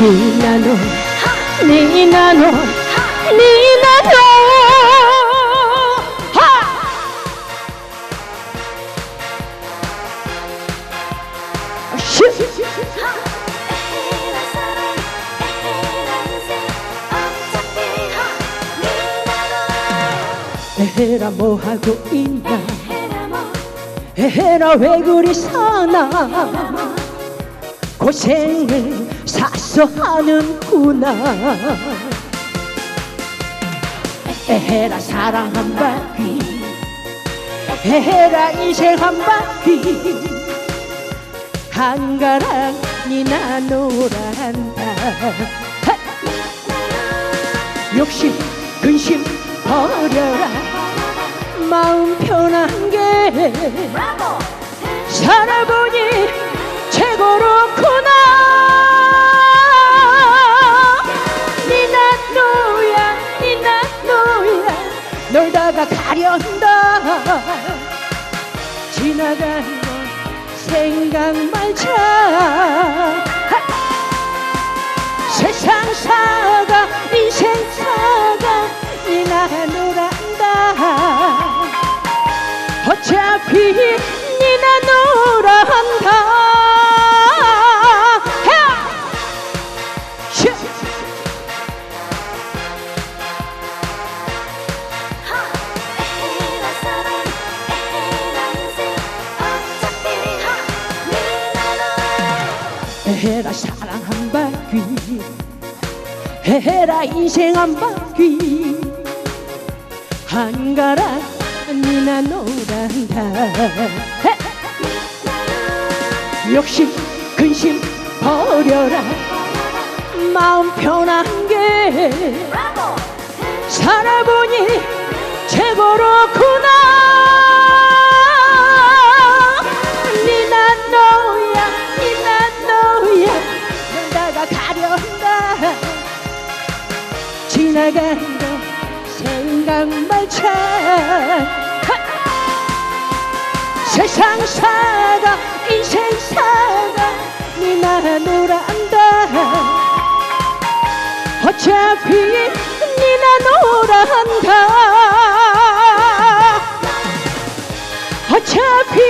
슈! 에헤라 에헤라 뭐 하고 있나 뭐 에헤라 왜 그리 사나 고생을 사서 하는구나. 에헤라 사랑 한 바퀴. 에헤라 인생 한 바퀴. 한가락 니나 노란다. 욕심 근심 버려라. 마음 편한 게 지나간 거 생각 말자. 세상 사가 인생 사가 니나 노란다. 어차피 니나 노란다 해라 사랑 한 바퀴. 해라 인생 한 바퀴. 한가락 니나 노란다. 헤! 욕심 근심 버려라. 마음 편한 게 살아보니 최고로구나 나간 거 생각 말자 세상 사가 인생 사가 니나 노란다. 어차피 니나 노란다. 어차피